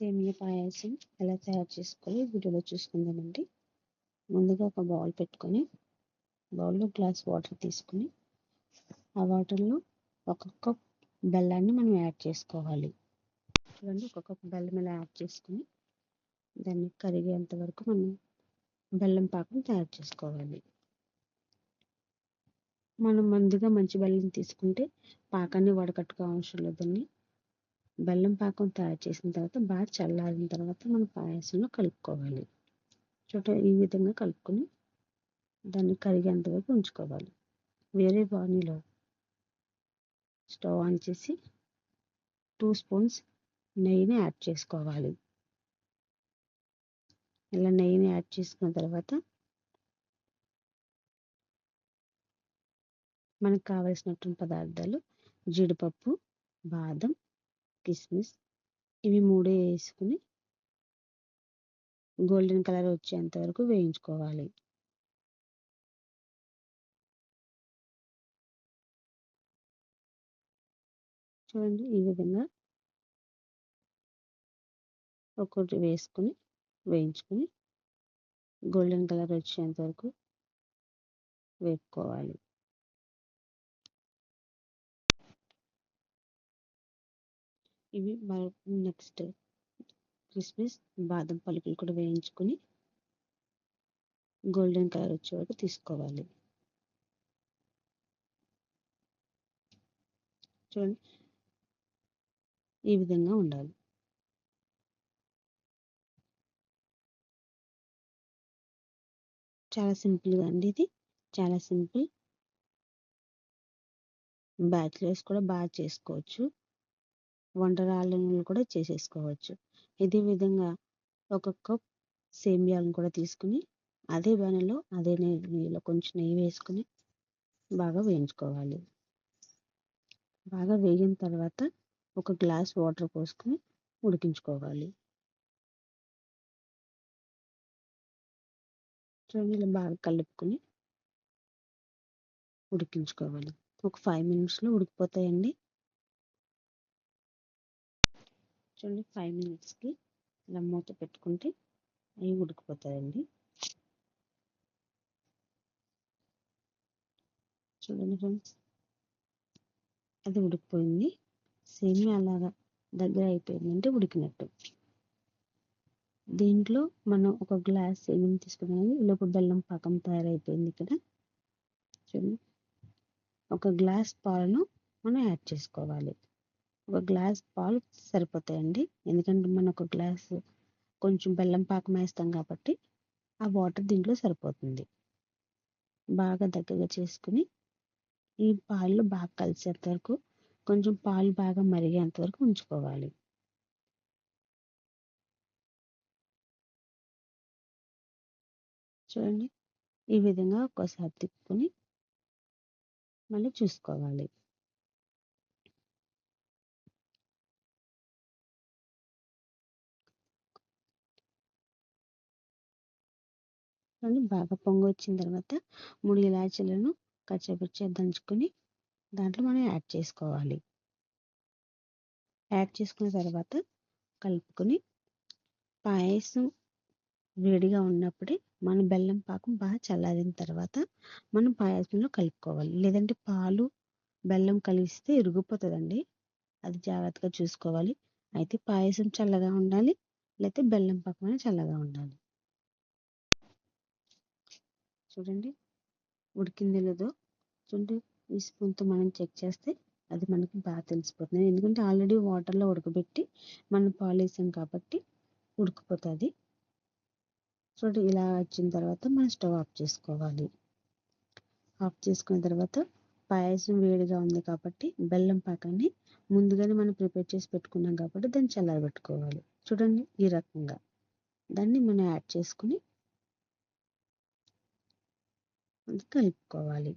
సేమియా పాయసం ఎలా తయారు చేసుకోవాలి వీడియోలో చూసుకుందామండి. ముందుగా ఒక బౌల్ పెట్టుకొని బౌల్లో గ్లాస్ వాటర్ తీసుకుని ఆ వాటర్లో ఒక కప్ బెల్లాన్ని మనం యాడ్ చేసుకోవాలి. చూడండి ఒక కప్ బెల్లం ఇలా యాడ్ చేసుకుని దాన్ని కరిగేంత వరకు మనం బెల్లం పాకం తయారు చేసుకోవాలి. మనం ముందుగా మంచి బెల్లం తీసుకుంటే పాకాన్ని వడకట్టుకో అవసరం లేదండి బెల్లం పాకం తయారు చేసిన తర్వాత బాగా చల్లారిన తర్వాత మనం పాయసంలో కలుపుకోవాలి. చూడ ఈ విధంగా కలుపుకొని దాన్ని కరిగేంత వరకు ఉంచుకోవాలి. వేరే బాణీలో స్టవ్ ఆన్ చేసి టూ స్పూన్స్ నెయ్యిని యాడ్ చేసుకోవాలి. ఇలా నెయ్యిని యాడ్ చేసుకున్న తర్వాత మనకు కావలసినటువంటి పదార్థాలు జీడిపప్పు బాదం కిస్మిస్ ఇవి మూడు వేసుకుని గోల్డెన్ కలర్ వచ్చేంత వరకు వేయించుకోవాలి. చూడండి ఈ విధంగా ఒక్కొక్కటి వేసుకుని వేయించుకొని గోల్డెన్ కలర్ వచ్చేంత వరకు వేపుకోవాలి. ఇవి నెక్స్ట్ కిస్మిస్ బాదం పలుకులు కూడా వేయించుకొని గోల్డెన్ కలర్ వచ్చే వరకు తీసుకోవాలి. చూడండి. ఈ విధంగా ఉండాలి. చాలా సింపుల్గా అండి ఇది. చాలా సింపుల్. బ్యాచిలర్స్ కూడా బాగా చేసుకోవచ్చు. వంటరాళ్ళను కూడా చేసేసుకోవచ్చు. ఇదే విధంగా ఒక కప్ సేమియాలను కూడా తీసుకుని అదే బాణలో అదే నెయ్యిలో కొంచెం నెయ్యి వేసుకుని బాగా వేయించుకోవాలి. బాగా వేగిన తర్వాత ఒక గ్లాస్ వాటర్ పోసుకొని ఉడికించుకోవాలి. చూడండి ఇలా బాగా కలుపుకొని ఉడికించుకోవాలి. ఒక ఫైవ్ మినిట్స్లో ఉడికిపోతాయండి. చూడండి ఫైవ్ మినిట్స్కి ఇలా మూత పెట్టుకుంటే అవి ఉడికిపోతాయండి. చూడండి ఫ్రెండ్స్ అది ఉడికిపోయింది. సేమ్ అలాగా దగ్గర అయిపోయిందంటే ఉడికినట్టు. దీంట్లో మనం ఒక గ్లాస్ ఏమేమి తీసుకున్నాము లోపు బెల్లం పాకం తయారైపోయింది ఇక్కడ. చూడండి. ఒక గ్లాస్ పాలను మనం యాడ్ చేసుకోవాలి. ఒక గ్లాస్ పాలు సరిపోతాయండి. ఎందుకంటే మనం ఒక గ్లాస్ కొంచెం బెల్లం పాకం వేస్తాం కాబట్టి ఆ వాటర్ దీంట్లో సరిపోతుంది. బాగా దగ్గరగా చేసుకుని ఈ పాలు బాగా కలిసేంత వరకు కొంచెం పాలు బాగా మరిగేంత వరకు ఉంచుకోవాలి. చూడండి. ఈ విధంగా ఒక్కసారి తిప్పుకొని మళ్ళీ చూసుకోవాలి. బాగా పొంగి వచ్చిన తర్వాత మూడు ఇలాచీలను కచ్చపచ్చ దంచుకొని దాంట్లో మనం యాడ్ చేసుకోవాలి. యాడ్ చేసుకున్న తర్వాత కలుపుకొని పాయసం వేడిగా ఉన్నప్పుడే మన బెల్లం పాకం బాగా చల్లారిన తర్వాత మనం పాయసంలో కలుపుకోవాలి. లేదంటే పాలు బెల్లం కలిస్తే ఇరిగిపోతుందండి. అది జాగ్రత్తగా చూసుకోవాలి. అయితే పాయసం చల్లగా ఉండాలి లేకపోతే బెల్లం పాకం చల్లగా ఉండాలి. చూడండి. ఉడికింది లేదో చూడండి. ఈ స్పూన్తో మనం చెక్ చేస్తే అది మనకి బాగా తెలిసిపోతుంది. ఎందుకంటే ఆల్రెడీ వాటర్లో ఉడకబెట్టి మనం పాలు వేసాం కాబట్టి ఉడికిపోతుంది. చూడండి ఇలా వచ్చిన తర్వాత మనం స్టవ్ ఆఫ్ చేసుకోవాలి. ఆఫ్ చేసుకున్న తర్వాత పాయసం వేడిగా ఉంది కాబట్టి బెల్లం పాకాన్ని ముందుగానే మనం ప్రిపేర్ చేసి పెట్టుకున్నాం కాబట్టి దాన్ని చల్లారబెట్టుకోవాలి. చూడండి ఈ రకంగా. దాన్ని మనం యాడ్ చేసుకుని కలుపుకోవాలి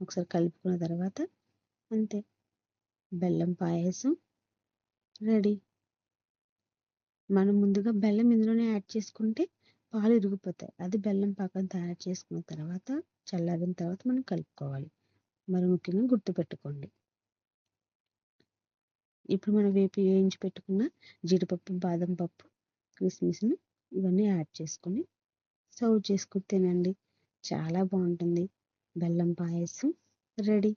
ఒకసారి కలుపుకున్న తర్వాత అంతే. బెల్లం పాయసం రెడీ. మనం ముందుగా బెల్లం ఇందులోనే యాడ్ చేసుకుంటే పాలు ఇరిగిపోతాయి. అది బెల్లం పాకం తయారు చేసుకున్న తర్వాత చల్లారిన తర్వాత మనం కలుపుకోవాలి. మరి ముఖ్యంగా గుర్తుపెట్టుకోండి. ఇప్పుడు మనం వేపి వేయించి పెట్టుకున్న జీడిపప్పు బాదం పప్పు కిస్మిస్ని ఇవన్నీ యాడ్ చేసుకొని సర్వ్ చేసుకుని తినండి. చాలా బాగుంటుంది. బెల్లం పాయసం రెడీ.